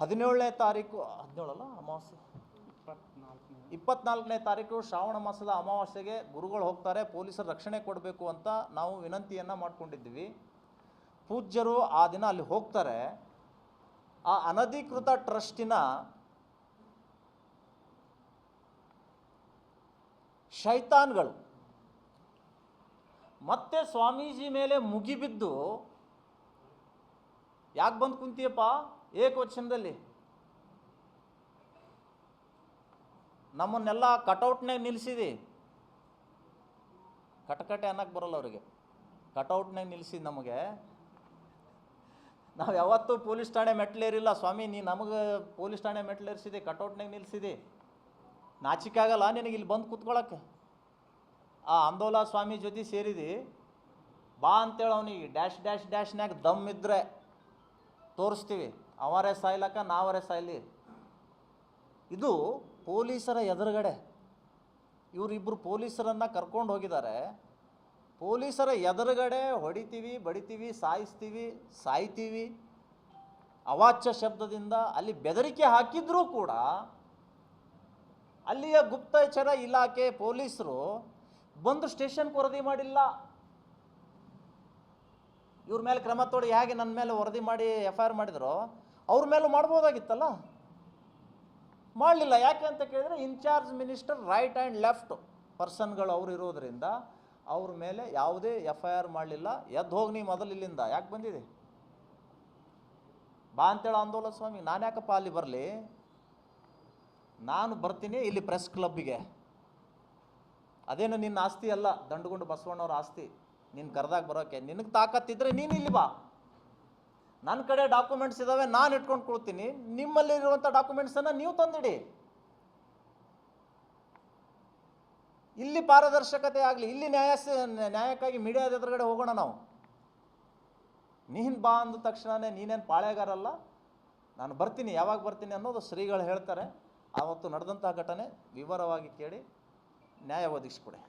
ಹದಿನೇಳನೇ ತಾರೀಕು, ಹದಿನೇಳಲ್ಲ, ಅಮಾವಾಸ್ಯೆ? ಇಪ್ಪತ್ನಾಲ್ಕನೇ ತಾರೀಕು ಶ್ರಾವಣ ಮಾಸದ ಅಮಾವಾಸ್ಯೆಗೆ ಗುರುಗಳು ಹೋಗ್ತಾರೆ, ಪೊಲೀಸರು ರಕ್ಷಣೆ ಕೊಡಬೇಕು ಅಂತ ನಾವು ವಿನಂತಿಯನ್ನು ಮಾಡ್ಕೊಂಡಿದ್ವಿ ಪೂಜ್ಯರು ಆ ದಿನ ಅಲ್ಲಿ ಹೋಗ್ತಾರೆ. ಆ ಅನಧಿಕೃತ ಟ್ರಸ್ಟಿನ ಶೈತಾನ್ಗಳು ಮತ್ತೆ ಸ್ವಾಮೀಜಿ ಮೇಲೆ ಮುಗಿಬಿದ್ದು, ಯಾಕೆ ಬಂದು ಕುಂತೀಯಪ್ಪ? ಏಕವಚನದಲ್ಲಿ ನಮ್ಮನ್ನೆಲ್ಲ ಕಟೌಟ್ನಾಗ ನಿಲ್ಲಿಸಿದಿ. ಕಟಕಟೆ ಅನ್ನಕ್ಕೆ ಬರಲ್ಲ ಅವರಿಗೆ. ಕಟೌಟ್ನಾಗ ನಿಲ್ಲಿಸಿದ್ ನಮಗೆ. ನಾವು ಯಾವತ್ತೂ ಪೊಲೀಸ್ ಠಾಣೆ ಮೆಟ್ಲೇರಿಲ್ಲ ಸ್ವಾಮಿ, ನೀ ನಮಗೆ ಪೊಲೀಸ್ ಠಾಣೆ ಮೆಟ್ಲೇರಿಸಿದೆ ಕಟೌಟ್ನಾಗ ನಿಲ್ಲಿಸಿದೆ. ನಾಚಿಕಾಗಲ್ಲ ನಿನಗೆ ಇಲ್ಲಿ ಬಂದು ಕೂತ್ಕೊಳ್ಳೋಕ್ಕೆ ಆ ಅಂದೋಲ ಸ್ವಾಮಿ ಜೊತೆ ಸೇರಿದಿ. ಬಾ ಅಂತೇಳಿ ಅವನಿಗೆ. ಡ್ಯಾಶ್ ಡ್ಯಾಶ್, ಡ್ಯಾಶ್ನ್ಯಾಗ ದಮ್ ಇದ್ದರೆ ತೋರಿಸ್ತೀವಿ. ಅವರೇ ಸಾಯ್ಲಕ್ಕ ನಾವರೇ ಸಾಯ್ಲಿ. ಇದು ಪೊಲೀಸರ ಎದುರುಗಡೆ. ಇವರಿಬ್ಬರು ಪೊಲೀಸರನ್ನು ಕರ್ಕೊಂಡು ಹೋಗಿದ್ದಾರೆ. ಪೊಲೀಸರ ಎದುರುಗಡೆ ಹೊಡಿತೀವಿ, ಬಡಿತೀವಿ, ಸಾಯಿಸ್ತೀವಿ, ಸಾಯ್ತೀವಿ. ಅವಾಚ್ಯ ಶಬ್ದದಿಂದ ಅಲ್ಲಿ ಬೆದರಿಕೆ ಹಾಕಿದ್ರೂ ಕೂಡ ಅಲ್ಲಿಯ ಗುಪ್ತಚರ ಇಲಾಖೆ ಪೊಲೀಸರು ಬಂದು ಸ್ಟೇಷನ್ಗೆ ವರದಿ ಮಾಡಿಲ್ಲ. ಇವ್ರ ಮೇಲೆ ಕ್ರಮ ತೋಡಿ ಹೇಗೆ ನನ್ನ ಮೇಲೆ ವರದಿ ಮಾಡಿ ಎಫ್ ಐ ಆರ್ ಮಾಡಿದ್ರು? ಅವ್ರ ಮೇಲೂ ಮಾಡ್ಬೋದಾಗಿತ್ತಲ್ಲ? ಮಾಡಲಿಲ್ಲ. ಯಾಕೆ ಅಂತ ಕೇಳಿದ್ರೆ incharge minister right and left ಪರ್ಸನ್ಗಳು ಅವ್ರು ಇರೋದರಿಂದ ಅವ್ರ ಮೇಲೆ ಯಾವುದೇ ಎಫ್ ಐ ಆರ್ ಮಾಡಲಿಲ್ಲ. ಎದ್ದು ಹೋಗಿ ನೀ ಮೊದಲು ಇಲ್ಲಿಂದ. ಯಾಕೆ ಬಂದಿದೆ? ಬಾ ಅಂತೇಳಿ ಆಂದೋಲನ ಸ್ವಾಮಿ. ನಾನು ಯಾಕಪ್ಪ ಅಲ್ಲಿ ಬರಲಿ? ನಾನು ಬರ್ತೀನಿ ಇಲ್ಲಿ ಪ್ರೆಸ್ ಕ್ಲಬ್ಬಿಗೆ ಅದೇನು ನಿನ್ನ ಆಸ್ತಿ ಅಲ್ಲ? ದಂಡುಗುಂಡು ಬಸವಣ್ಣವ್ರ ಆಸ್ತಿ. ನಿನ್ನ ಕರೆದಾಗ ಬರೋಕೆ. ನಿನಗೆ ತಾಕತ್ತಿದ್ರೆ ನೀನು ಇಲ್ಲಿ ಬಾ. ನನ್ನ ಕಡೆ ಡಾಕ್ಯುಮೆಂಟ್ಸ್ ಇದ್ದಾವೆ ನಾನು ಇಟ್ಕೊಂಡು ಕೊಡ್ತೀನಿ ನಿಮ್ಮಲ್ಲಿರುವಂಥ ಡಾಕ್ಯುಮೆಂಟ್ಸನ್ನು ನೀವು ತಂದಿಡಿ. ಇಲ್ಲಿ ಪಾರದರ್ಶಕತೆ ಆಗಲಿ, ಇಲ್ಲಿ ನ್ಯಾಯ ನ್ಯಾಯಕ್ಕಾಗಿ ಮೀಡಿಯಾದ ಎದುರುಗಡೆ ಹೋಗೋಣ ನಾವು. ನೀನು ಬಾ ಅಂದ ತಕ್ಷಣವೇ ನೀನೇನು ಪಾಳೆಗಾರಲ್ಲ ನಾನು ಬರ್ತೀನಿ, ಯಾವಾಗ ಬರ್ತೀನಿ ಅನ್ನೋದು ಶ್ರೀಗಳು ಹೇಳ್ತಾರೆ. ಆವತ್ತು ನಡೆದಂಥ ಘಟನೆ ವಿವರವಾಗಿ ಕೇಳಿ ನ್ಯಾಯ ಒದಗಿಸ್ಕೊಡಿ.